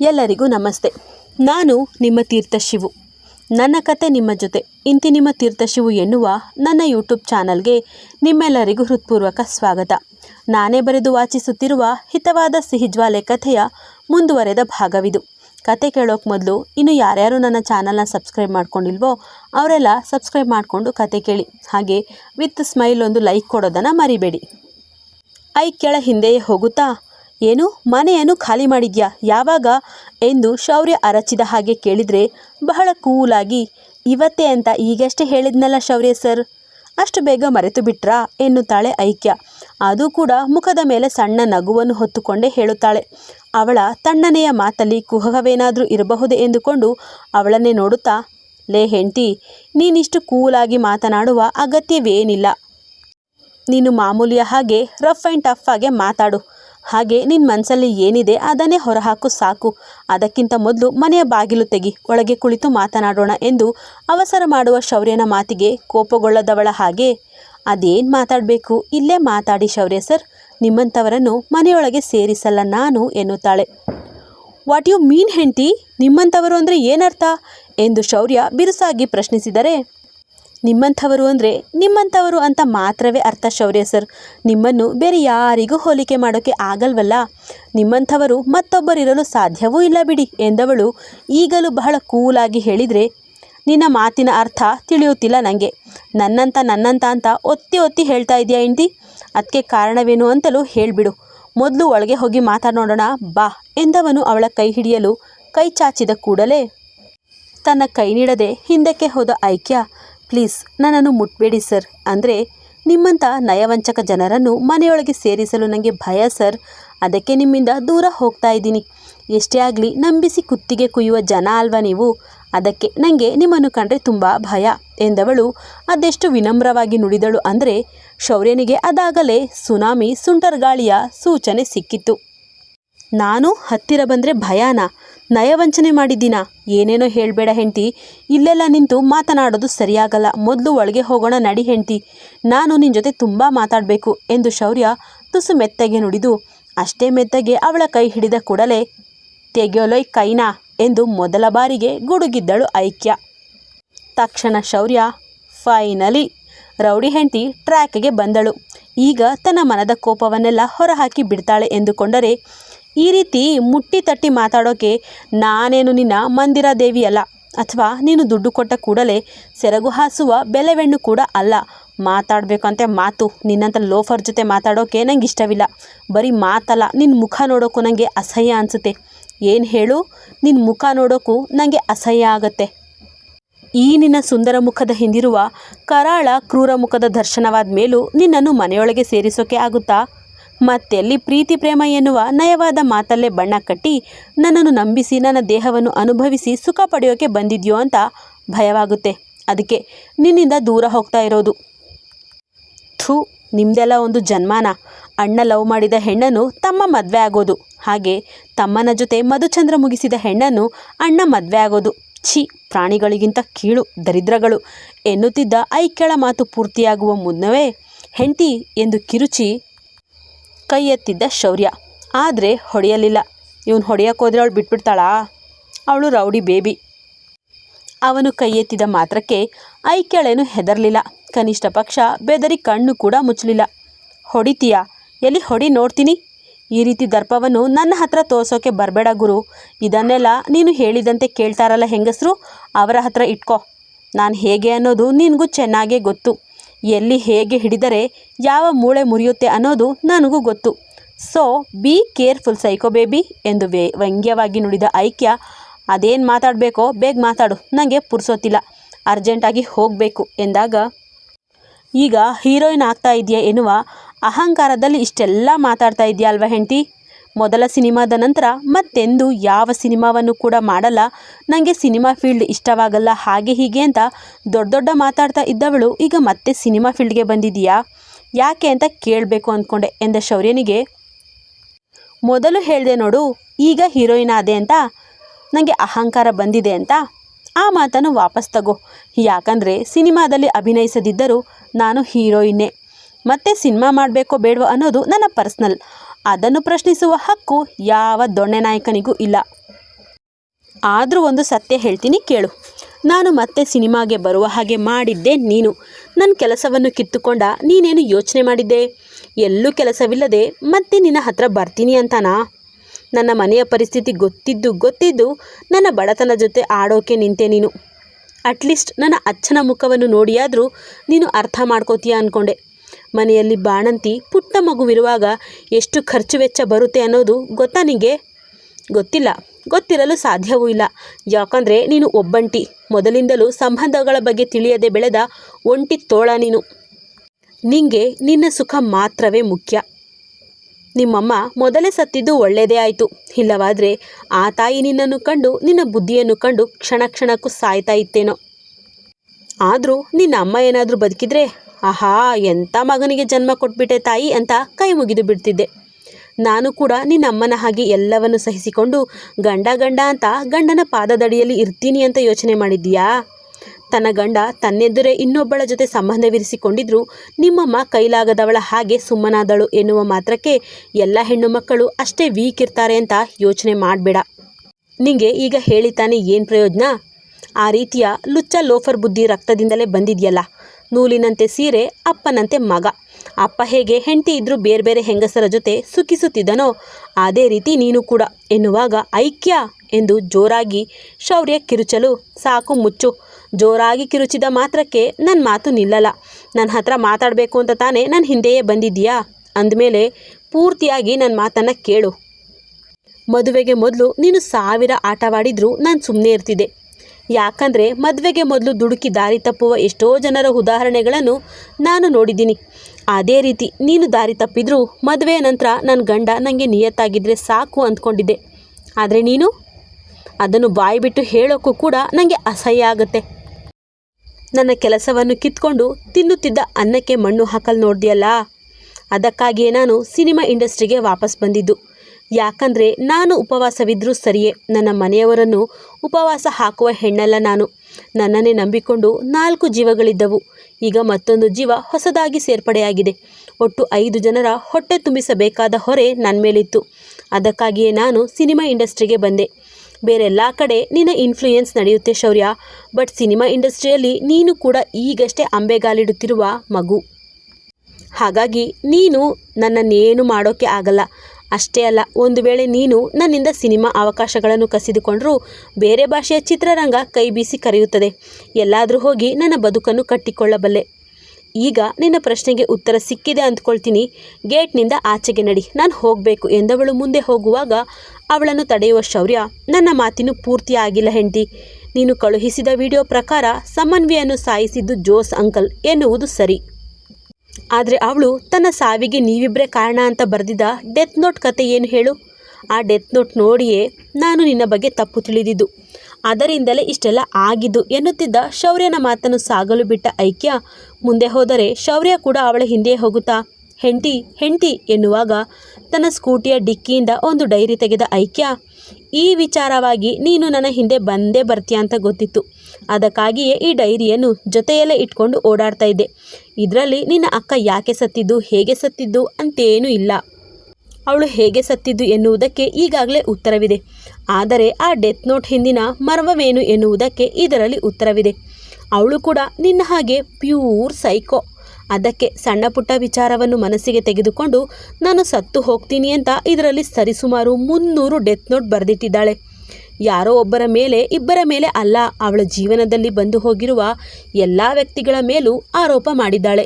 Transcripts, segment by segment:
ಎಲ್ಲರಿಗೂ ನಮಸ್ತೆ. ನಾನು ನಿಮ್ಮ ತೀರ್ಥಶಿವು ನನ್ನ ಕತೆ ನಿಮ್ಮ ಜೊತೆ. ಇಂತಿ ನಿಮ್ಮ ತೀರ್ಥ ಶಿವು ಎನ್ನುವ ನನ್ನ ಯೂಟ್ಯೂಬ್ ಚಾನಲ್ಗೆ ನಿಮ್ಮೆಲ್ಲರಿಗೂ ಹೃತ್ಪೂರ್ವಕ ಸ್ವಾಗತ. ನಾನೇ ಬರೆದು ವಾಚಿಸುತ್ತಿರುವ ಹಿತವಾದ ಸಿಹಿಜ್ವಾಲೆ ಕಥೆಯ ಮುಂದುವರೆದ ಭಾಗವಿದು. ಕತೆ ಕೇಳೋಕೆ ಮೊದಲು ಇನ್ನು ಯಾರ್ಯಾರು ನನ್ನ ಚಾನಲ್ನ ಸಬ್ಸ್ಕ್ರೈಬ್ ಮಾಡ್ಕೊಂಡಿಲ್ವೋ ಅವರೆಲ್ಲ ಸಬ್ಸ್ಕ್ರೈಬ್ ಮಾಡಿಕೊಂಡು ಕತೆ ಕೇಳಿ. ಹಾಗೆ ವಿತ್ ಸ್ಮೈಲ್ ಒಂದು ಲೈಕ್ ಕೊಡೋದನ್ನು ಮರಿಬೇಡಿ. ಐ ಕೆಳ ಹಿಂದೆಯೇ ಹೋಗುತ್ತಾ ಏನು? ಮನೆಯನ್ನು ಖಾಲಿ ಮಾಡಿದ್ಯಾ? ಯಾವಾಗ? ಎಂದು ಶೌರ್ಯ ಅರಚಿದ ಹಾಗೆ ಕೇಳಿದರೆ ಬಹಳ ಕೂಲಾಗಿ, ಇವತ್ತೇ ಅಂತ ಈಗಷ್ಟೇ ಹೇಳಿದ್ನಲ್ಲ ಶೌರ್ಯ ಸರ್? ಅಷ್ಟು ಬೇಗ ಮರೆತು ಬಿಟ್ರಾ? ಎನ್ನುತ್ತಾಳೆ ಐಕ್ಯ. ಅದು ಕೂಡ ಮುಖದ ಮೇಲೆ ಸಣ್ಣ ನಗುವನ್ನು ಹೊತ್ತುಕೊಂಡೇ ಹೇಳುತ್ತಾಳೆ. ಅವಳ ತಣ್ಣನೆಯ ಮಾತಲ್ಲಿ ಕುಹಕವೇನಾದರೂ ಇರಬಹುದೇ ಎಂದುಕೊಂಡು ಅವಳನ್ನೇ ನೋಡುತ್ತಾ, ಲೇ ಹೆಂಡ್ತಿ, ನೀನಿಷ್ಟು ಕೂಲಾಗಿ ಮಾತನಾಡುವ ಅಗತ್ಯವೇನಿಲ್ಲ. ನೀನು ಮಾಮೂಲಿಯ ಹಾಗೆ ರಫ್ ಆ್ಯಂಡ್ ಟಫ್ ಆಗಿ ಮಾತಾಡು. ಹಾಗೆ ನಿನ್ನ ಮನಸ್ಸಲ್ಲಿ ಏನಿದೆ ಅದನ್ನೇ ಹೊರಹಾಕು ಸಾಕು. ಅದಕ್ಕಿಂತ ಮೊದಲು ಮನೆಯ ಬಾಗಿಲು ತೆಗಿ, ಒಳಗೆ ಕುಳಿತು ಮಾತನಾಡೋಣ ಎಂದು ಅವಸರ ಮಾಡುವ ಶೌರ್ಯನ ಮಾತಿಗೆ ಕೋಪಗೊಳ್ಳದವಳ ಹಾಗೆ, ಅದೇನು ಮಾತಾಡಬೇಕು? ಇಲ್ಲೇ ಮಾತಾಡಿ ಶೌರ್ಯ ಸರ್. ನಿಮ್ಮಂಥವರನ್ನು ಮನೆಯೊಳಗೆ ಸೇರಿಸಲ್ಲ ನಾನು ಎನ್ನುತ್ತಾಳೆ. ವಾಟ್ ಯು ಮೀನ್ ಹೆಂಟಿ ನಿಮ್ಮಂಥವರು ಅಂದರೆ ಏನರ್ಥ? ಎಂದು ಶೌರ್ಯ ಬಿರುಸಾಗಿ ಪ್ರಶ್ನಿಸಿದರೆ ನಿಮ್ಮಂಥವರು ಅಂದರೆ ನಿಮ್ಮಂಥವರು ಅಂತ ಮಾತ್ರವೇ ಅರ್ಥ ಶೌರ್ಯ, ಸರ್. ನಿಮ್ಮನ್ನು ಬೇರೆ ಯಾರಿಗೂ ಹೋಲಿಕೆ ಮಾಡೋಕ್ಕೆ ಆಗಲ್ವಲ್ಲ? ನಿಮ್ಮಂಥವರು ಮತ್ತೊಬ್ಬರಿರಲು ಸಾಧ್ಯವೂ ಇಲ್ಲ ಬಿಡಿ ಎಂದವಳು ಈಗಲೂ ಬಹಳ ಕೂಲಾಗಿ ಹೇಳಿದರೆ, ನಿನ್ನ ಮಾತಿನ ಅರ್ಥ ತಿಳಿಯುತ್ತಿಲ್ಲ ನನಗೆ ನನ್ನಂತ ನನ್ನಂತ ಅಂತ ಒತ್ತಿ ಒತ್ತಿ ಹೇಳ್ತಾ ಇದೆಯಾ ಹೆಂಡ್ತಿ? ಅದಕ್ಕೆ ಕಾರಣವೇನು ಅಂತಲೂ ಹೇಳಿಬಿಡು. ಮೊದಲು ಒಳಗೆ ಹೋಗಿ ಮಾತನಾಡೋಣ ಬಾ ಎಂದವನು ಅವಳ ಕೈ ಹಿಡಿಯಲು ಕೈ ಚಾಚಿದ ಕೂಡಲೇ. ತನ್ನ ಕೈ ನೀಡದೆ ಹಿಂದಕ್ಕೆ ಹೋದ ಐಕ್ಯ ಪ್ಲೀಸ್ ನನ್ನನ್ನು ಮುಟ್ಬೇಡಿ ಸರ್. ಅಂದರೆ ನಿಮ್ಮಂಥ ನಯವಂಚಕ ಜನರನ್ನು ಮನೆಯೊಳಗೆ ಸೇರಿಸಲು ನನಗೆ ಭಯ ಸರ್. ಅದಕ್ಕೆ ನಿಮ್ಮಿಂದ ದೂರ ಹೋಗ್ತಾ ಇದ್ದೀನಿ. ಎಷ್ಟೇ ಆಗಲಿ ನಂಬಿಸಿ ಕುತ್ತಿಗೆ ಕುಯ್ಯುವ ಜನ ಅಲ್ವಾ ನೀವು? ಅದಕ್ಕೆ ನನಗೆ ನಿಮ್ಮನ್ನು ಕಂಡ್ರೆ ತುಂಬ ಭಯ ಎಂದವಳು ಅದೆಷ್ಟು ವಿನಮ್ರವಾಗಿ ನುಡಿದಳು ಅಂದರೆ ಶೌರ್ಯನಿಗೆ ಅದಾಗಲೇ ಸುನಾಮಿ ಸುಂಟರ್ಗಾಳಿಯ ಸೂಚನೆ ಸಿಕ್ಕಿತ್ತು. ನಾನು ಹತ್ತಿರ ಬಂದರೆ ಭಯಾನ, ನಯವಂಚನೆ ಮಾಡಿದ್ದೀನ? ಏನೇನೋ ಹೇಳಬೇಡ ಹೆಂಡ್ತಿ. ಇಲ್ಲೆಲ್ಲ ನಿಂತು ಮಾತನಾಡೋದು ಸರಿಯಾಗಲ್ಲ. ಮೊದಲು ಒಳಗೆ ಹೋಗೋಣ ನಡಿ ಹೆಂಡ್ತಿ. ನಾನು ನಿನ್ನ ಜೊತೆ ತುಂಬ ಮಾತಾಡಬೇಕು ಎಂದು ಶೌರ್ಯ ತುಸು ಮೆತ್ತಗೆ ನುಡಿದು, ಅಷ್ಟೇ ಮೆತ್ತಗೆ ಅವಳ ಕೈ ಹಿಡಿದ ಕೂಡಲೇ, ತೆಗೆಯೋಲೊಯ್ ಕೈನಾ? ಎಂದು ಮೊದಲ ಬಾರಿಗೆ ಗುಡುಗಿದ್ದಳು ಐಕ್ಯ. ತಕ್ಷಣ ಶೌರ್ಯ ಫೈನಲಿ ರೌಡಿ ಹೆಂಡತಿ ಟ್ರ್ಯಾಕ್ಗೆ ಬಂದಳು. ಈಗ ತನ್ನ ಮನದ ಕೋಪವನ್ನೆಲ್ಲ ಹೊರಹಾಕಿ ಬಿಡ್ತಾಳೆ ಎಂದುಕೊಂಡರೆ ಈ ರೀತಿ ಮುಟ್ಟಿ ತಟ್ಟಿ ಮಾತಾಡೋಕೆ ನಾನೇನು ನಿನ್ನ ಮಂದಿರ ದೇವಿ ಅಲ್ಲ ಅಥವಾ ನೀನು ದುಡ್ಡು ಕೊಟ್ಟ ಕೂಡಲೇ ಸೆರಗು ಹಾಸುವ ಬೆಲೆವೆಣ್ಣು ಕೂಡ ಅಲ್ಲ. ಮಾತಾಡಬೇಕಂತೆ ಮಾತು. ನಿನ್ನಂಥ ಲೋಫರ್ ಜೊತೆ ಮಾತಾಡೋಕೆ ನಂಗೆ ಇಷ್ಟವಿಲ್ಲ. ಬರೀ ಮಾತಲ್ಲ ನಿನ್ನ ಮುಖ ನೋಡೋಕ್ಕೂ ನನಗೆ ಅಸಹ್ಯ ಅನಿಸುತ್ತೆ. ಏನು ಹೇಳು? ನಿನ್ನ ಮುಖ ನೋಡೋಕ್ಕೂ ನನಗೆ ಅಸಹ್ಯ ಆಗತ್ತೆ. ಈ ನಿನ್ನ ಸುಂದರ ಮುಖದ ಹಿಂದಿರುವ ಕರಾಳ ಕ್ರೂರ ಮುಖದ ದರ್ಶನವಾದ ಮೇಲೂ ನಿನ್ನನ್ನು ಮನೆಯೊಳಗೆ ಸೇರಿಸೋಕೆ ಆಗುತ್ತಾ? ಮತ್ತೆಲ್ಲಿ ಪ್ರೀತಿ, ಪ್ರೇಮ ಎನ್ನುವ ನಯವಾದ ಮಾತಲ್ಲೇ ಬಣ್ಣ ಕಟ್ಟಿ, ನನ್ನನ್ನು ನಂಬಿಸಿ, ನನ್ನ ದೇಹವನ್ನು ಅನುಭವಿಸಿ ಸುಖ ಪಡೆಯೋಕೆ ಬಂದಿದ್ಯೋ ಅಂತ ಭಯವಾಗುತ್ತೆ. ಅದಕ್ಕೆ ನಿನ್ನಿಂದ ದೂರ ಹೋಗ್ತಾ ಇರೋದು. ಥೂ, ನಿಮ್ದೆಲ್ಲ ಒಂದು ಜನ್ಮಾನ. ಅಣ್ಣ ಲವ್ ಮಾಡಿದ ಹೆಣ್ಣನ್ನು ತಮ್ಮ ಮದುವೆ ಆಗೋದು. ಹಾಗೆ ತಮ್ಮನ ಜೊತೆ ಮಧುಚಂದ್ರ ಮುಗಿಸಿದ ಹೆಣ್ಣನ್ನು ಅಣ್ಣ ಮದುವೆ ಆಗೋದು. ಛಿ, ಪ್ರಾಣಿಗಳಿಗಿಂತ ಕೀಳು, ದರಿದ್ರಗಳು. ಎನ್ನುತ್ತಿದ್ದ ಐಕ್ಯಳ ಮಾತು ಪೂರ್ತಿಯಾಗುವ ಮುನ್ನವೇ ಹೆಂಡತಿ ಎಂದು ಕಿರುಚಿ ಕೈ ಎತ್ತಿದ್ದ ಶೌರ್ಯ. ಆದರೆ ಹೊಡೆಯಲಿಲ್ಲ. ಇವನು ಹೊಡೆಯೋಕ್ಕೋದ್ರೆ ಅವಳು ಬಿಟ್ಬಿಡ್ತಾಳಾ? ಅವಳು ರೌಡಿ ಬೇಬಿ. ಅವನು ಕೈ ಎತ್ತಿದ ಮಾತ್ರಕ್ಕೆ ಐಕ್ಯಳೇನು ಹೆದರಲಿಲ್ಲ. ಕನಿಷ್ಠ ಪಕ್ಷ ಬೆದರಿ ಕಣ್ಣು ಕೂಡ ಮುಚ್ಚಲಿಲ್ಲ. ಹೊಡಿತೀಯಾ? ಎಲ್ಲಿ ಹೊಡಿ ನೋಡ್ತೀನಿ? ಈ ರೀತಿ ದರ್ಪವನ್ನು ನನ್ನ ಹತ್ರ ತೋರ್ಸೋಕೆ ಬರಬೇಡ ಗುರು. ಇದನ್ನೆಲ್ಲ ನೀನು ಹೇಳಿದಂತೆ ಕೇಳ್ತಾರಲ್ಲ ಹೆಂಗಸರು? ಅವರ ಹತ್ರ ಇಟ್ಕೋ. ನಾನು ಹೇಗೆ ಅನ್ನೋದು ನಿನಗೂ ಚೆನ್ನಾಗೇ ಗೊತ್ತು. ಎಲ್ಲಿ ಹೇಗೆ ಹಿಡಿದರೆ ಯಾವ ಮೂಳೆ ಮುರಿಯುತ್ತೆ ಅನ್ನೋದು ನನಗೂ ಗೊತ್ತು. So be careful psycho baby ಎಂದು ವೇ ವ್ಯಂಗ್ಯವಾಗಿ ನುಡಿದ ಐಕ್ಯ, ಅದೇನು ಮಾತಾಡಬೇಕೋ, ಬೇಗ ಮಾತಾಡು ನನಗೆ ಪುರ್ಸೋತಿಲ್ಲ ಅರ್ಜೆಂಟಾಗಿ ಹೋಗಬೇಕು, ಎಂದಾಗ, ಈಗ ಹೀರೋಯಿನ್ ಆಗ್ತಾ ಇದೆಯಾ ಎನ್ನುವ ಅಹಂಕಾರದಲ್ಲಿ ಇಷ್ಟೆಲ್ಲ ಮಾತಾಡ್ತಾ ಇದೆಯಾ ಅಲ್ವಾ ಹೆಂಡ್ತಿ? ಮೊದಲ ಸಿನಿಮಾದ ನಂತರ ಮತ್ತೆಂದು ಯಾವ ಸಿನಿಮಾವನ್ನು ಕೂಡ ಮಾಡಲ್ಲ. ನನಗೆ ಸಿನಿಮಾ ಫೀಲ್ಡ್ ಇಷ್ಟವಾಗಲ್ಲ, ಹಾಗೆ ಹೀಗೆ ಅಂತ ದೊಡ್ಡ ದೊಡ್ಡ ಮಾತಾಡ್ತಾ ಇದ್ದವಳು, ಈಗ ಮತ್ತೆ ಸಿನಿಮಾ ಫೀಲ್ಡ್ಗೆ ಬಂದಿದೆಯಾ? ಯಾಕೆ ಅಂತ ಕೇಳಬೇಕು ಅಂದ್ಕೊಂಡೆ ಎಂದ ಶೌರ್ಯನಿಗೆ. ಮೊದಲು ಹೇಳಿದೆ ನೋಡು, ಈಗ ಹೀರೋಯಿನ್ ಆದೆ ಅಂತ. ನನಗೆ ಅಹಂಕಾರ ಬಂದಿದೆ ಅಂತ. ಆ ಮಾತನ್ನು ವಾಪಸ್ ತಗೋ. ಯಾಕಂದರೆ ಸಿನಿಮಾದಲ್ಲಿ ಅಭಿನಯಿಸದಿದ್ದರೂ ನಾನು ಹೀರೋಯಿನ್ನೇ. ಮತ್ತೆ ಸಿನಿಮಾ ಮಾಡಬೇಕೋ ಬೇಡವೋ ಅನ್ನೋದು ನನ್ನ ಪರ್ಸ್ನಲ್. ಅದನ್ನು ಪ್ರಶ್ನಿಸುವ ಹಕ್ಕು ಯಾವ ದೊಣ್ಣೆ ನಾಯಕನಿಗೂ ಇಲ್ಲ. ಆದರೂ ಒಂದು ಸತ್ಯ ಹೇಳ್ತೀನಿ ಕೇಳು. ನಾನು ಮತ್ತೆ ಸಿನಿಮಾಗೆ ಬರುವ ಹಾಗೆ ಮಾಡಿದ್ದೆ ನೀನು. ನನ್ನ ಕೆಲಸವನ್ನು ಕಿತ್ತುಕೊಂಡ ನೀನೇನು ಯೋಚನೆ ಮಾಡಿದ್ದೆ? ಎಲ್ಲೂ ಕೆಲಸವಿಲ್ಲದೆ ಮತ್ತೆ ನಿನ್ನ ಹತ್ರ ಬರ್ತೀನಿ ಅಂತನಾ? ನನ್ನ ಮನೆಯ ಪರಿಸ್ಥಿತಿ ಗೊತ್ತಿದ್ದು ಗೊತ್ತಿದ್ದು ನನ್ನ ಬಡತನ ಜೊತೆ ಆಡೋಕೆ ನಿಂತೆ ನೀನು. ಅಟ್ಲೀಸ್ಟ್ ನನ್ನ ಅಚ್ಚನ ಮುಖವನ್ನು ನೋಡಿಯಾದರೂ ನೀನು ಅರ್ಥ ಮಾಡ್ಕೋತೀಯ ಅಂದ್ಕೊಂಡೆ ಮನೆಯಲ್ಲಿ ಬಾಣಂತಿ ಪುಟ್ಟ ಮಗುವಿರುವಾಗ ಎಷ್ಟು ಖರ್ಚು ವೆಚ್ಚ ಬರುತ್ತೆ ಅನ್ನೋದು ಗೊತ್ತಾ ನಿಂಗೆ? ಗೊತ್ತಿಲ್ಲ. ಗೊತ್ತಿರಲು ಸಾಧ್ಯವೂ ಇಲ್ಲ. ಯಾಕಂದರೆ ನೀನು ಒಬ್ಬಂಟಿ. ಮೊದಲಿಂದಲೂ ಸಂಬಂಧಗಳ ಬಗ್ಗೆ ತಿಳಿಯದೆ ಬೆಳೆದ ಒಂಟಿ ತೋಳ ನೀನು. ನಿಂಗೆ ನಿನ್ನ ಸುಖ ಮಾತ್ರವೇ ಮುಖ್ಯ. ನಿಮ್ಮಮ್ಮ ಮೊದಲೇ ಸತ್ತಿದ್ದು ಒಳ್ಳೆಯದೇ ಆಯಿತು. ಇಲ್ಲವಾದರೆ ಆ ತಾಯಿ ನಿನ್ನನ್ನು ಕಂಡು ನಿನ್ನ ಬುದ್ಧಿಯನ್ನು ಕಂಡು ಕ್ಷಣ ಕ್ಷಣಕ್ಕೂ ಸಾಯ್ತಾ ಇತ್ತೇನೋ. ಆದರೂ ನಿನ್ನ ಅಮ್ಮ ಏನಾದರೂ ಬದುಕಿದ್ರೆ? ಆಹಾ ಎಂಥ ಮಗನಿಗೆ ಜನ್ಮ ಕೊಟ್ಬಿಟ್ಟೆ ತಾಯಿ ಅಂತ ಕೈ ಮುಗಿದು ಬಿಡ್ತಿದ್ದೆ. ನಾನು ಕೂಡ ನಿನ್ನ ಅಮ್ಮನ ಹಾಗೆ ಎಲ್ಲವನ್ನು ಸಹಿಸಿಕೊಂಡು ಗಂಡ ಗಂಡ ಅಂತ ಗಂಡನ ಪಾದದಡಿಯಲ್ಲಿ ಇರ್ತೀನಿ ಅಂತ ಯೋಚನೆ ಮಾಡಿದ್ದೀಯಾ? ತನ್ನ ಗಂಡ ತನ್ನೆದುರೇ ಇನ್ನೊಬ್ಬಳ ಜೊತೆ ಸಂಬಂಧವಿರಿಸಿಕೊಂಡಿದ್ರು ನಿಮ್ಮಮ್ಮ ಕೈಲಾಗದವಳ ಹಾಗೆ ಸುಮ್ಮನಾದಳು ಎನ್ನುವ ಮಾತ್ರಕ್ಕೆ ಎಲ್ಲ ಹೆಣ್ಣು ಮಕ್ಕಳು ಅಷ್ಟೇ ವೀಕ್ ಇರ್ತಾರೆ ಅಂತ ಯೋಚನೆ ಮಾಡಬೇಡ. ನಿಂಗೆ ಈಗ ಹೇಳಿತಾನೆ ಏನು ಪ್ರಯೋಜನ? ಆ ರೀತಿಯ ಲುಚ್ಚ ಲೋಫರ್ ಬುದ್ಧಿ ರಕ್ತದಿಂದಲೇ ಬಂದಿದೆಯಲ್ಲ ನೂಲಿನಂತೆ ಸೀರೆ, ಅಪ್ಪನಂತೆ ಮಗ. ಅಪ್ಪ ಹೇಗೆ ಹೆಂಡತಿ ಇದ್ದರೂ ಬೇರೆ ಬೇರೆ ಹೆಂಗಸರ ಜೊತೆ ಸುಖಿಸುತ್ತಿದ್ದನೋ, ಅದೇ ರೀತಿ ನೀನು ಕೂಡ ಎನ್ನುವಾಗ ಐಕ್ಯ ಎಂದು ಜೋರಾಗಿ ಶೌರ್ಯ ಕಿರುಚಲು ಸಾಕು ಮುಚ್ಚು. ಜೋರಾಗಿ ಕಿರುಚಿದ ಮಾತ್ರಕ್ಕೆ ನನ್ನ ಮಾತು ನಿಲ್ಲಲ್ಲ. ನನ್ನ ಹತ್ರ ಮಾತಾಡಬೇಕು ಅಂತ ತಾನೇ ನನ್ನ ಹಿಂದೆಯೇ ಬಂದಿದ್ದೀಯಾ? ಅಂದಮೇಲೆ ಪೂರ್ತಿಯಾಗಿ ನನ್ನ ಮಾತನ್ನು ಕೇಳು. ಮದುವೆಗೆ ಮೊದಲು ನೀನು ಸಾವಿರ ಆಟವಾಡಿದ್ರೂ ನಾನು ಸುಮ್ಮನೆ ಇರ್ತಿದ್ದೆ. ಯಾಕಂದರೆ ಮದುವೆಗೆ ಮೊದಲು ದುಡುಕಿ ದಾರಿ ತಪ್ಪುವ ಎಷ್ಟೋ ಜನರ ಉದಾಹರಣೆಗಳನ್ನು ನಾನು ನೋಡಿದ್ದೀನಿ. ಅದೇ ರೀತಿ ನೀನು ದಾರಿ ತಪ್ಪಿದ್ರೂ ಮದುವೆಯ ನಂತರ ನನ್ನ ಗಂಡ ನನಗೆ ನಿಯತ್ತಾಗಿದ್ದರೆ ಸಾಕು ಅಂದ್ಕೊಂಡಿದ್ದೆ. ಆದರೆ ನೀನು? ಅದನ್ನು ಬಾಯಿ ಬಿಟ್ಟು ಹೇಳೋಕ್ಕೂ ಕೂಡ ನನಗೆ ಅಸಹ್ಯ ಆಗುತ್ತೆ. ನನ್ನ ಕೆಲಸವನ್ನು ಕಿತ್ಕೊಂಡು ತಿನ್ನುತ್ತಿದ್ದ ಅನ್ನಕ್ಕೆ ಮಣ್ಣು ಹಾಕಲು ನೋಡ್ದಿಯಲ್ಲ? ಅದಕ್ಕಾಗಿಯೇ ನಾನು ಸಿನಿಮಾ ಇಂಡಸ್ಟ್ರಿಗೆ ವಾಪಸ್ ಬಂದಿದ್ದು. ಯಾಕಂದರೆ ನಾನು ಉಪವಾಸವಿದ್ದರೂ ಸರಿಯೇ, ನನ್ನ ಮನೆಯವರನ್ನು ಉಪವಾಸ ಹಾಕುವ ಹೆಣ್ಣಲ್ಲ ನಾನು. ನನ್ನನ್ನೇ ನಂಬಿಕೊಂಡು ನಾಲ್ಕು ಜೀವಗಳಿದ್ದವು. ಈಗ ಮತ್ತೊಂದು ಜೀವ ಹೊಸದಾಗಿ ಸೇರ್ಪಡೆಯಾಗಿದೆ. ಒಟ್ಟು ಐದು ಜನರ ಹೊಟ್ಟೆ ತುಂಬಿಸಬೇಕಾದ ಹೊರೆ ನನ್ನ ಮೇಲಿತ್ತು. ಅದಕ್ಕಾಗಿಯೇ ನಾನು ಸಿನಿಮಾ ಇಂಡಸ್ಟ್ರಿಗೆ ಬಂದೆ. ಬೇರೆಲ್ಲ ಕಡೆ ನಿನ್ನ ಇನ್ಫ್ಲೂಯೆನ್ಸ್ ನಡೆಯುತ್ತೆ ಶೌರ್ಯ, ಬಟ್ ಸಿನಿಮಾ ಇಂಡಸ್ಟ್ರಿಯಲ್ಲಿ ನೀನು ಕೂಡ ಈಗಷ್ಟೇ ಅಂಬೆಗಾಲಿಡುತ್ತಿರುವ ಮಗು. ಹಾಗಾಗಿ ನೀನು ನನ್ನನ್ನೇನು ಮಾಡೋಕ್ಕೆ ಆಗಲ್ಲ. ಅಷ್ಟೇ ಅಲ್ಲ, ಒಂದು ವೇಳೆ ನೀನು ನನ್ನಿಂದ ಸಿನಿಮಾ ಅವಕಾಶಗಳನ್ನು ಕಸಿದುಕೊಂಡರೂ ಬೇರೆ ಭಾಷೆಯ ಚಿತ್ರರಂಗ ಕೈ ಬೀಸಿ ಕರೆಯುತ್ತದೆ. ಎಲ್ಲಾದರೂ ಹೋಗಿ ನನ್ನ ಬದುಕನ್ನು ಕಟ್ಟಿಕೊಳ್ಳಬಲ್ಲೆ. ಈಗ ನಿನ್ನ ಪ್ರಶ್ನೆಗೆ ಉತ್ತರ ಸಿಕ್ಕಿದೆ ಅಂದ್ಕೊಳ್ತೀನಿ. ಗೇಟ್ನಿಂದ ಆಚೆಗೆ ನಡಿ. ನಾನು ಹೋಗಬೇಕು ಎಂದವಳು ಮುಂದೆ ಹೋಗುವಾಗ ಅವಳನ್ನು ತಡೆಯುವ ಶೌರ್ಯ ನನ್ನ ಮಾತಿನೂ ಪೂರ್ತಿ ಆಗಿಲ್ಲ ಹೆಂಡತಿ. ನೀನು ಕಳುಹಿಸಿದ ವಿಡಿಯೋ ಪ್ರಕಾರ ಸಮನ್ವಯನ್ನು ಸಾಯಿಸಿದ್ದು ಜೋಸ್ ಅಂಕಲ್ ಎನ್ನುವುದು ಸರಿ. ಆದರೆ ಅವಳು ತನ್ನ ಸಾವಿಗೆ ನೀವಿಬ್ಬರೇ ಕಾರಣ ಅಂತ ಬರೆದಿದ್ದ ಡೆತ್ ನೋಟ್ ಕತೆ ಏನು ಹೇಳು? ಆ ಡೆತ್ ನೋಟ್ ನೋಡಿಯೇ ನಾನು ನಿನ್ನ ಬಗ್ಗೆ ತಪ್ಪು ತಿಳಿದಿದ್ದು. ಅದರಿಂದಲೇ ಇಷ್ಟೆಲ್ಲ ಆಗಿದ್ದು ಎನ್ನುತ್ತಿದ್ದ ಶೌರ್ಯನ ಮಾತನ್ನು ಸಾಗಲು ಬಿಟ್ಟ ಐಕ್ಯ ಮುಂದೆ ಹೋದರೆ ಶೌರ್ಯ ಕೂಡ ಅವಳ ಹಿಂದೆ ಹೋಗುತ್ತಾ? ಹೆಂಡತಿ ಹೆಂಡತಿ ಎನ್ನುವಾಗ ತನ್ನ ಸ್ಕೂಟಿಯ ಡಿಕ್ಕಿಯಿಂದ ಒಂದು ಡೈರಿ ತೆಗೆದ ಐಕ್ಯ, ಈ ವಿಚಾರವಾಗಿ ನೀನು ನನ್ನ ಹಿಂದೆ ಬಂದೇ ಬರ್ತೀಯ ಅಂತ ಗೊತ್ತಿತ್ತು. ಅದಕ್ಕಾಗಿಯೇ ಈ ಡೈರಿಯನ್ನು ಜೊತೆಯಲ್ಲೇ ಇಟ್ಕೊಂಡು ಓಡಾಡ್ತಾ ಇದ್ದೆ. ಇದರಲ್ಲಿ ನಿನ್ನ ಅಕ್ಕ ಯಾಕೆ ಸತ್ತಿದ್ದು, ಹೇಗೆ ಸತ್ತಿದ್ದು ಅಂತೇನೂ ಇಲ್ಲ. ಅವಳು ಹೇಗೆ ಸತ್ತಿದ್ದು ಎನ್ನುವುದಕ್ಕೆ ಈಗಾಗಲೇ ಉತ್ತರವಿದೆ. ಆದರೆ ಆ ಡೆತ್ ನೋಟ್ ಹಿಂದಿನ ಮರ್ವವೇನು ಎನ್ನುವುದಕ್ಕೆ ಇದರಲ್ಲಿ ಉತ್ತರವಿದೆ. ಅವಳು ಕೂಡ ನಿನ್ನ ಹಾಗೆ ಪ್ಯೂರ್ ಸೈಕೋ ಅದಕ್ಕೆ ಸಣ್ಣ ಪುಟ್ಟ ವಿಚಾರವನ್ನು ಮನಸ್ಸಿಗೆ ತೆಗೆದುಕೊಂಡು, ನಾನು ಸತ್ತು ಹೋಗ್ತೀನಿ ಅಂತ ಇದರಲ್ಲಿ ಸರಿಸುಮಾರು ಮುನ್ನೂರು ಡೆತ್ ನೋಟ್ ಬರೆದಿಟ್ಟಿದ್ದಾಳೆ. ಯಾರೋ ಒಬ್ಬರ ಮೇಲೆ, ಇಬ್ಬರ ಮೇಲೆ ಅಲ್ಲ, ಅವಳ ಜೀವನದಲ್ಲಿ ಬಂದು ಹೋಗಿರುವ ಎಲ್ಲ ವ್ಯಕ್ತಿಗಳ ಮೇಲೂ ಆರೋಪ ಮಾಡಿದ್ದಾಳೆ.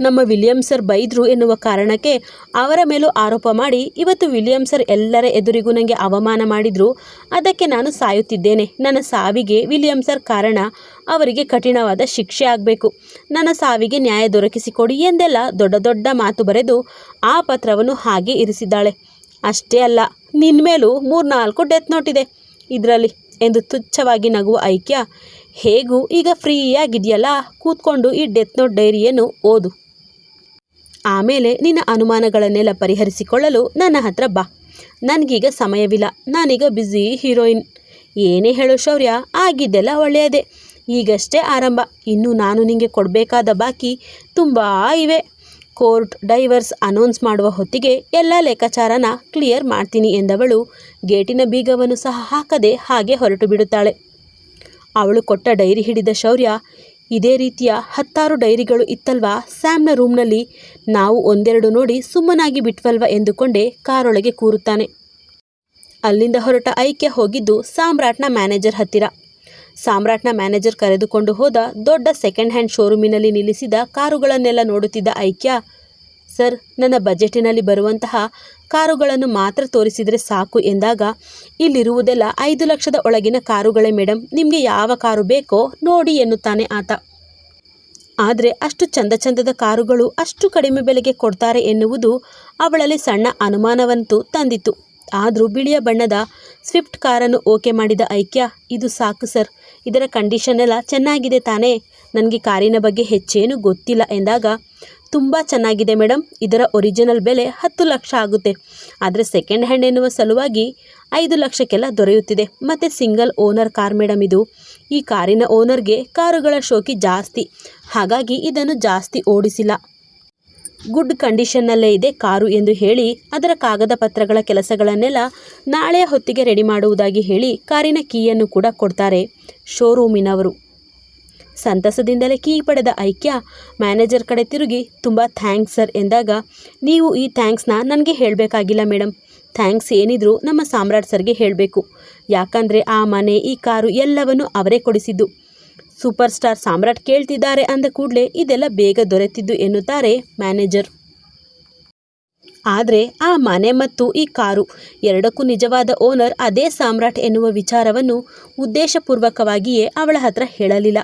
ನಮ್ಮ ವಿಲಿಯಂ ಸರ್ ಬೈದ್ರು ಎನ್ನುವ ಕಾರಣಕ್ಕೆ ಅವರ ಮೇಲೂ ಆರೋಪ ಮಾಡಿ ಇವತ್ತು ವಿಲಿಯಂ ಸರ್ ಎಲ್ಲರ ಎದುರಿಗೂ ನನಗೆ ಅವಮಾನ ಮಾಡಿದರು. ಅದಕ್ಕೆ ನಾನು ಸಾಯುತ್ತಿದ್ದೇನೆ. ನನ್ನ ಸಾವಿಗೆ ವಿಲಿಯಂ ಸರ್ ಕಾರಣ ಅವರಿಗೆ ಕಠಿಣವಾದ ಶಿಕ್ಷೆ ಆಗಬೇಕು. ನನ್ನ ಸಾವಿಗೆ ನ್ಯಾಯ ದೊರಕಿಸಿಕೊಡಿ ಎಂದೆಲ್ಲ ದೊಡ್ಡ ದೊಡ್ಡ ಮಾತು ಬರೆದು ಆ ಪತ್ರವನ್ನು ಹಾಗೆ ಇರಿಸಿದ್ದಾಳೆ. ಅಷ್ಟೇ ಅಲ್ಲ ನಿನ್ನ ಮೇಲೂ ಮೂರ್ನಾಲ್ಕು ಡೆತ್ ನೋಟ್ ಇದೆ. ಇದರಲ್ಲಿ ಎಂದು ತುಚ್ಛವಾಗಿ ನಗುವ ಐಕ್ಯ ಹೇಗೂ ಈಗ ಫ್ರೀಯಾಗಿದೆಯಲ್ಲ? ಕೂತ್ಕೊಂಡು ಈ ಡೆತ್ ನೋಟ್ ಡೈರಿಯನ್ನು ಓದು. ಆಮೇಲೆ ನಿನ್ನ ಅನುಮಾನಗಳನ್ನೆಲ್ಲ ಪರಿಹರಿಸಿಕೊಳ್ಳಲು ನನ್ನ ಹತ್ರ ಬಾ. ನನಗೀಗ ಸಮಯವಿಲ್ಲ. ನಾನೀಗ ಬ್ಯುಸಿ ಹೀರೋಯಿನ್ ಏನೇ ಹೇಳು ಶೌರ್ಯ, ಆಗಿದ್ದೆಲ್ಲ ಒಳ್ಳೆಯದೇ. ಈಗಷ್ಟೇ ಆರಂಭ. ಇನ್ನು ನಾನು ನಿಂಗೆ ಕೊಡಬೇಕಾದ ಬಾಕಿ ತುಂಬ ಇವೆ. ಕೋರ್ಟ್ ಡೈವರ್ಸ್ ಅನೌನ್ಸ್ ಮಾಡುವ ಹೊತ್ತಿಗೆ ಎಲ್ಲ ಲೆಕ್ಕಾಚಾರನ ಕ್ಲಿಯರ್ ಮಾಡ್ತೀನಿ ಎಂದವಳು ಗೇಟಿನ ಬೀಗವನ್ನು ಸಹ ಹಾಕದೆ ಹಾಗೆ ಹೊರಟು ಬಿಡುತ್ತಾಳೆ. ಅವಳು ಕೊಟ್ಟ ಡೈರಿ ಹಿಡಿದ ಶೌರ್ಯ. ಇದೇ ರೀತಿಯ ಹತ್ತಾರು ಡೈರಿಗಳು ಇತ್ತಲ್ವಾ? ಸ್ಯಾಮ್ನ ರೂಮ್ನಲ್ಲಿ ನಾವು ಒಂದೆರಡು ನೋಡಿ ಸುಮ್ಮನಾಗಿ ಬಿಟ್ವಲ್ವ ಎಂದುಕೊಂಡೇ ಕಾರೊಳಗೆ ಕೂರುತ್ತಾನೆ. ಅಲ್ಲಿಂದ ಹೊರಟ ಐಕ್ಯ ಹೋಗಿದ್ದು ಸಾಮ್ರಾಟ್ನ ಮ್ಯಾನೇಜರ್ ಹತ್ತಿರ. ಸಾಮ್ರಾಟ್ನ ಮ್ಯಾನೇಜರ್ ಕರೆದುಕೊಂಡು ಹೋದ ದೊಡ್ಡ ಸೆಕೆಂಡ್ ಹ್ಯಾಂಡ್ ಶೋರೂಮಿನಲ್ಲಿ ನಿಲ್ಲಿಸಿದ ಕಾರುಗಳನ್ನೆಲ್ಲ ನೋಡುತ್ತಿದ್ದ ಐಕ್ಯ, ಸರ್, ನನ್ನ ಬಜೆಟಿನಲ್ಲಿ ಬರುವಂತಹ ಕಾರುಗಳನ್ನು ಮಾತ್ರ ತೋರಿಸಿದರೆ ಸಾಕು ಎಂದಾಗ, ಇಲ್ಲಿರುವುದೆಲ್ಲ ಐದು ಲಕ್ಷದ ಒಳಗಿನ ಕಾರುಗಳೇ ಮೇಡಮ್ ನಿಮಗೆ ಯಾವ ಕಾರು ಬೇಕೋ ನೋಡಿ ಎನ್ನುತ್ತಾನೆ ಆತ. ಆದರೆ ಅಷ್ಟು ಚಂದ ಚಂದದ ಕಾರುಗಳು ಅಷ್ಟು ಕಡಿಮೆ ಬೆಲೆಗೆ ಕೊಡ್ತಾರೆ ಎನ್ನುವುದು ಅವಳಲ್ಲಿ ಸಣ್ಣ ಅನುಮಾನವಂತೂ ತಂದಿತ್ತು. ಆದರೂ ಬಿಳಿಯ ಬಣ್ಣದ ಸ್ವಿಫ್ಟ್ ಕಾರನ್ನು ಓಕೆ ಮಾಡಿದ ಐಕ್ಯ, ಇದು ಸಾಕು ಸರ್. ಇದರ ಕಂಡೀಷನ್ ಎಲ್ಲ ಚೆನ್ನಾಗಿದೆ ತಾನೇ. ನನಗೆ ಕಾರಿನ ಬಗ್ಗೆ ಹೆಚ್ಚೇನು ಗೊತ್ತಿಲ್ಲ ಎಂದಾಗ ತುಂಬ ಚೆನ್ನಾಗಿದೆ ಮೇಡಮ್ ಇದರ ಒರಿಜಿನಲ್ ಬೆಲೆ ಹತ್ತು ಲಕ್ಷ ಆಗುತ್ತೆ. ಆದರೆ ಸೆಕೆಂಡ್ ಹ್ಯಾಂಡ್ ಎನ್ನುವ ಸಲುವಾಗಿ ಐದು ಲಕ್ಷಕ್ಕೆಲ್ಲ ದೊರೆಯುತ್ತಿದೆ. ಮತ್ತು ಸಿಂಗಲ್ ಓನರ್ ಕಾರ್ ಮೇಡಮ್ ಇದು. ಈ ಕಾರಿನ ಓನರ್ಗೆ ಕಾರುಗಳ ಶೋಕಿ ಜಾಸ್ತಿ. ಹಾಗಾಗಿ ಇದನ್ನು ಜಾಸ್ತಿ ಓಡಿಸಿಲ್ಲ. ಗುಡ್ ಕಂಡೀಷನ್ನಲ್ಲೇ ಇದೆ ಕಾರು ಎಂದು ಹೇಳಿ ಅದರ ಕಾಗದ ಪತ್ರಗಳ ಕೆಲಸಗಳನ್ನೆಲ್ಲ ನಾಳೆಯ ಹೊತ್ತಿಗೆ ರೆಡಿ ಮಾಡುವುದಾಗಿ ಹೇಳಿ ಕಾರಿನ ಕೀಯನ್ನು ಕೂಡ ಕೊಡ್ತಾರೆ ಶೋರೂಮಿನವರು ಸಂತಸದಿಂದಲೇ ಕೀ ಪಡೆದ ಐಕ್ಯ ಮ್ಯಾನೇಜರ್ ಕಡೆ ತಿರುಗಿ, ತುಂಬ ಥ್ಯಾಂಕ್ಸ್ ಸರ್ ಎಂದಾಗ, ನೀವು ಈ ಥ್ಯಾಂಕ್ಸ್ನ ನನಗೆ ಹೇಳಬೇಕಾಗಿಲ್ಲ ಮೇಡಮ್ ಥ್ಯಾಂಕ್ಸ್ ಏನಿದ್ರೂ ನಮ್ಮ ಸಾಮ್ರಾಟ್ ಸರ್ಗೆ ಹೇಳಬೇಕು. ಯಾಕಂದರೆ ಆ ಮನೆ, ಈ ಕಾರು ಎಲ್ಲವನ್ನು ಅವರೇ ಕೊಡಿಸಿದ್ದು. ಸೂಪರ್ ಸ್ಟಾರ್ ಸಾಮ್ರಾಟ್ ಕೇಳ್ತಿದ್ದಾರೆ ಅಂದ ಕೂಡಲೇ ಇದೆಲ್ಲ ಬೇಗ ದೊರೆತಿದ್ದು ಎನ್ನುತ್ತಾರೆ ಮ್ಯಾನೇಜರ್. ಆದರೆ ಆ ಮನೆ ಮತ್ತು ಈ ಕಾರು ಎರಡಕ್ಕೂ ನಿಜವಾದ ಓನರ್ ಅದೇ ಸಾಮ್ರಾಟ್ ಎನ್ನುವ ವಿಚಾರವನ್ನು ಉದ್ದೇಶಪೂರ್ವಕವಾಗಿಯೇ ಅವಳ ಹತ್ರ ಹೇಳಲಿಲ್ಲ.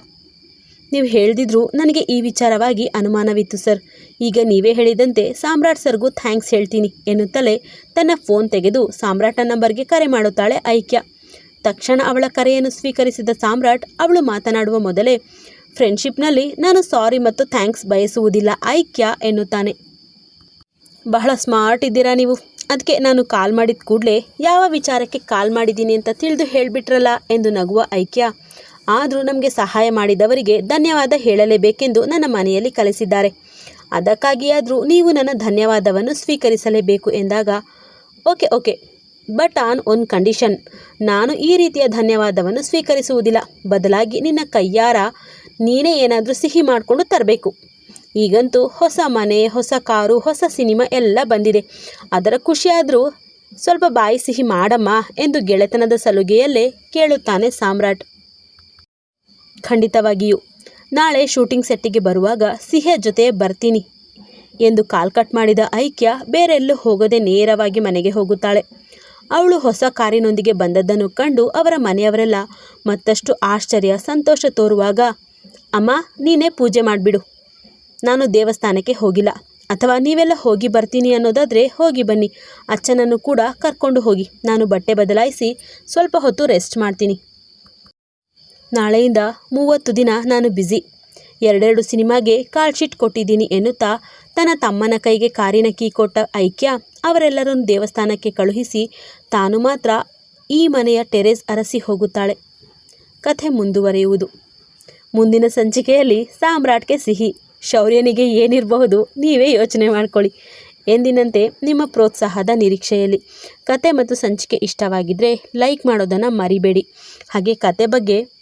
ನೀವು ಹೇಳ್ದಿದ್ರು ನನಗೆ ಈ ವಿಚಾರವಾಗಿ ಅನುಮಾನವಿತ್ತು, ಸರ್. ಈಗ ನೀವೇ ಹೇಳಿದಂತೆ ಸಾಮ್ರಾಟ್ ಸರ್ಗೂ ಥ್ಯಾಂಕ್ಸ್ ಹೇಳ್ತೀನಿ ಎನ್ನುತ್ತಲೇ ತನ್ನ ಫೋನ್ ತೆಗೆದು ಸಾಮ್ರಾಟ್ನ ನಂಬರ್ಗೆ ಕರೆ ಮಾಡುತ್ತಾಳೆ ಐಕ್ಯ. ತಕ್ಷಣ ಅವಳ ಕರೆಯನ್ನು ಸ್ವೀಕರಿಸಿದ ಸಾಮ್ರಾಟ್ ಅವಳು ಮಾತನಾಡುವ ಮೊದಲೇ, ಫ್ರೆಂಡ್ಶಿಪ್ನಲ್ಲಿ ನಾನು ಸಾರಿ ಮತ್ತು ಥ್ಯಾಂಕ್ಸ್ ಬಯಸುವುದಿಲ್ಲ, ಐಕ್ಯ, ಎನ್ನುತ್ತಾನೆ. ಬಹಳ ಸ್ಮಾರ್ಟ್ ಇದ್ದೀರಾ ನೀವು? ಅದಕ್ಕೆ ನಾನು ಕಾಲ್ ಮಾಡಿದ ಕೂಡಲೇ ಯಾವ ವಿಚಾರಕ್ಕೆ ಕಾಲ್ ಮಾಡಿದ್ದೀನಿ ಅಂತ ತಿಳಿದು ಹೇಳಿಬಿಟ್ರಲ್ಲ? ಎಂದು ನಗುವ ಐಕ್ಯ. ಆದರೂ ನಮಗೆ ಸಹಾಯ ಮಾಡಿದವರಿಗೆ ಧನ್ಯವಾದ ಹೇಳಲೇಬೇಕೆಂದು ನನ್ನ ಮನೆಯಲ್ಲಿ ಕಲಿಸಿದ್ದಾರೆ. ಅದಕ್ಕಾಗಿಯಾದರೂ ನೀವು ನನ್ನ ಧನ್ಯವಾದವನ್ನು ಸ್ವೀಕರಿಸಲೇಬೇಕು ಎಂದಾಗ, okay okay, but on one condition. ನಾನು ಈ ರೀತಿಯ ಧನ್ಯವಾದವನ್ನು ಸ್ವೀಕರಿಸುವುದಿಲ್ಲ. ಬದಲಾಗಿ ನಿನ್ನ ಕೈಯಾರ ನೀನೇ ಏನಾದರೂ ಸಿಹಿ ಮಾಡಿಕೊಂಡು ತರಬೇಕು. ಈಗಂತೂ ಹೊಸ ಮನೆ, ಹೊಸ ಕಾರು, ಹೊಸ ಸಿನಿಮಾ ಎಲ್ಲ ಬಂದಿದೆ. ಅದರ ಖುಷಿಯಾದರೂ ಸ್ವಲ್ಪ ಬಾಯಿ ಸಿಹಿ ಮಾಡಮ್ಮ ಎಂದು ಗೆಳೆತನದ ಸಲುಗೆಯಲ್ಲೇ ಕೇಳುತ್ತಾನೆ ಸಾಮ್ರಾಟ್. ಖಂಡಿತವಾಗಿಯೂ. ನಾಳೆ ಶೂಟಿಂಗ್ ಸೆಟ್ಟಿಗೆ ಬರುವಾಗ ಸಿಹಿಯ ಜೊತೆ ಬರ್ತೀನಿ ಎಂದು ಕಾಲ್ ಕಟ್ ಮಾಡಿದ ಐಕ್ಯ ಬೇರೆಲ್ಲೂ ಹೋಗದೆ ನೇರವಾಗಿ ಮನೆಗೆ ಹೋಗುತ್ತಾಳೆ. ಅವಳು ಹೊಸ ಕಾರಿನೊಂದಿಗೆ ಬಂದದ್ದನ್ನು ಕಂಡು ಅವರ ಮನೆಯವರೆಲ್ಲ ಮತ್ತಷ್ಟು ಆಶ್ಚರ್ಯ, ಸಂತೋಷ ತೋರುವಾಗ, ಅಮ್ಮ, ನೀನೇ ಪೂಜೆ ಮಾಡಿಬಿಡು. ನಾನು ದೇವಸ್ಥಾನಕ್ಕೆ ಹೋಗಿಲ್ಲ. ಅಥವಾ ನೀವೆಲ್ಲ ಹೋಗಿ ಬರ್ತೀನಿ ಅನ್ನೋದಾದರೆ ಹೋಗಿ ಬನ್ನಿ. ಅಚ್ಚನನ್ನು ಕೂಡ ಕರ್ಕೊಂಡು ಹೋಗಿ. ನಾನು ಬಟ್ಟೆ ಬದಲಾಯಿಸಿ ಸ್ವಲ್ಪ ಹೊತ್ತು ರೆಸ್ಟ್ ಮಾಡ್ತೀನಿ. ನಾಳೆಯಿಂದ ಮೂವತ್ತು ದಿನ ನಾನು ಬ್ಯುಸಿ ಎರಡೆರಡು ಸಿನಿಮಾಗೆ ಕಾಲ್ ಶೀಟ್ ಕೊಟ್ಟಿದ್ದೀನಿ ಎನ್ನುತ್ತಾ ತನ್ನ ತಮ್ಮನ ಕೈಗೆ ಕಾರಿನ ಕೀ ಕೊಟ್ಟ ಐಕ್ಯ ಅವರೆಲ್ಲರನ್ನು ದೇವಸ್ಥಾನಕ್ಕೆ ಕಳುಹಿಸಿ ತಾನು ಮಾತ್ರ ಈ ಮನೆಯ ಟೆರೇಸ್ ಅರಸಿ ಹೋಗುತ್ತಾಳೆ. ಕಥೆ ಮುಂದುವರೆಯುವುದು. ಮುಂದಿನ ಸಂಚಿಕೆಯಲ್ಲಿ ಸಾಮ್ರಾಟ್ಗೆ ಸಿಹಿ. ಶೌರ್ಯನಿಗೆ ಏನಿರಬಹುದು ನೀವೇ ಯೋಚನೆ ಮಾಡ್ಕೊಳ್ಳಿ. ಎಂದಿನಂತೆ ನಿಮ್ಮ ಪ್ರೋತ್ಸಾಹದ ನಿರೀಕ್ಷೆಯಲ್ಲಿ. ಕತೆ ಮತ್ತು ಸಂಚಿಕೆ ಇಷ್ಟವಾಗಿದ್ದರೆ ಲೈಕ್ ಮಾಡೋದನ್ನು ಮರಿಬೇಡಿ. ಹಾಗೆ ಕತೆ ಬಗ್ಗೆ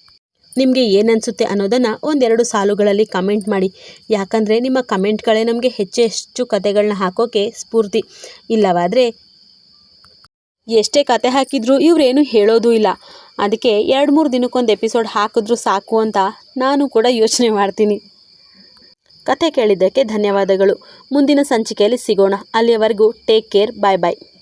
ನಿಮಗೆ ಏನನ್ಸುತ್ತೆ ಅನ್ನೋದನ್ನು ಒಂದೆರಡು ಸಾಲುಗಳಲ್ಲಿ ಕಮೆಂಟ್ ಮಾಡಿ. ಯಾಕಂದರೆ ನಿಮ್ಮ ಕಮೆಂಟ್ಗಳೇ ನಮಗೆ ಹೆಚ್ಚೆಚ್ಚು ಹೆಚ್ಚು ಕತೆಗಳನ್ನ ಹಾಕೋಕ್ಕೆ ಸ್ಫೂರ್ತಿ. ಇಲ್ಲವಾದರೆ ಎಷ್ಟೇ ಕತೆ ಹಾಕಿದರೂ ಇವರೇನು ಹೇಳೋದು ಇಲ್ಲ. ಅದಕ್ಕೆ ಎರಡು ಮೂರು ದಿನಕ್ಕೊಂದು ಎಪಿಸೋಡ್ ಹಾಕಿದ್ರು ಸಾಕು ಅಂತ ನಾನು ಕೂಡ ಯೋಚನೆ ಮಾಡ್ತೀನಿ. ಕತೆ ಕೇಳಿದ್ದಕ್ಕೆ ಧನ್ಯವಾದಗಳು. ಮುಂದಿನ ಸಂಚಿಕೆಯಲ್ಲಿ ಸಿಗೋಣ. ಅಲ್ಲಿಯವರೆಗೂ ಟೇಕ್ ಕೇರ್ ಬಾಯ್ ಬಾಯ್